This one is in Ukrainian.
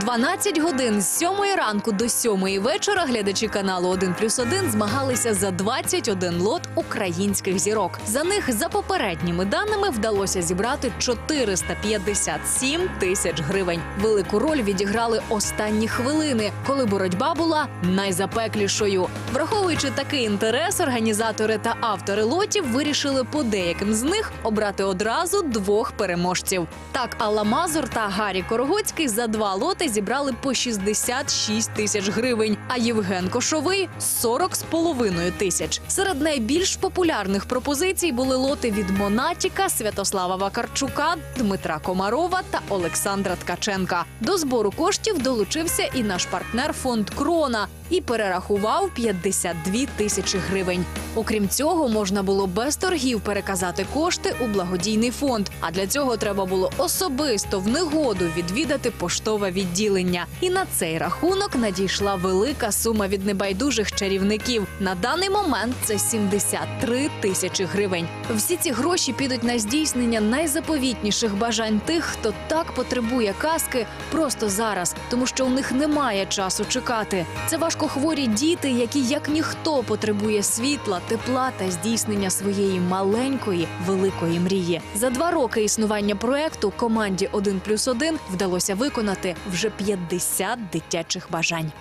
12 годин з 7 ранку до 7 вечора глядачі каналу 1 плюс 1 змагалися за 21 лот українських зірок. За них, за попередніми даними, вдалося зібрати 457 тисяч гривень. Велику роль відіграли останні хвилини, коли боротьба була найзапеклішою. Враховуючи такий інтерес, організатори та автори лотів вирішили по деяким з них обрати одразу двох переможців. Так, Алла Мазур та Гаррі Корогоцький за два лоти зібрали по 66 тисяч гривень, а Євген Кошовий 40 з половиною тисяч. Серед найбільш популярних пропозицій були лоти від Монатіка, Святослава Вакарчука, Дмитра Комарова та Олександра Ткаченка. До збору коштів долучився і наш партнер фонд Крона і перерахував 52 тисячі гривень. Окрім цього, можна було без торгів переказати кошти у благодійний фонд. А для цього треба було особисто в негоду відвідати поштове відділення. І на цей рахунок надійшла велика сума від небайдужих чарівників. На даний момент це 73 тисячі гривень. Всі ці гроші підуть на здійснення найзаповітніших бажань тих, хто так потребує казки просто зараз, тому що у них немає часу чекати. Це важкохворі діти, які як ніхто потребує світла, тепла та здійснення своєї маленької великої мрії. За два роки існування проекту команді 1 плюс 1 вдалося виконати вже 50 дитячих бажань.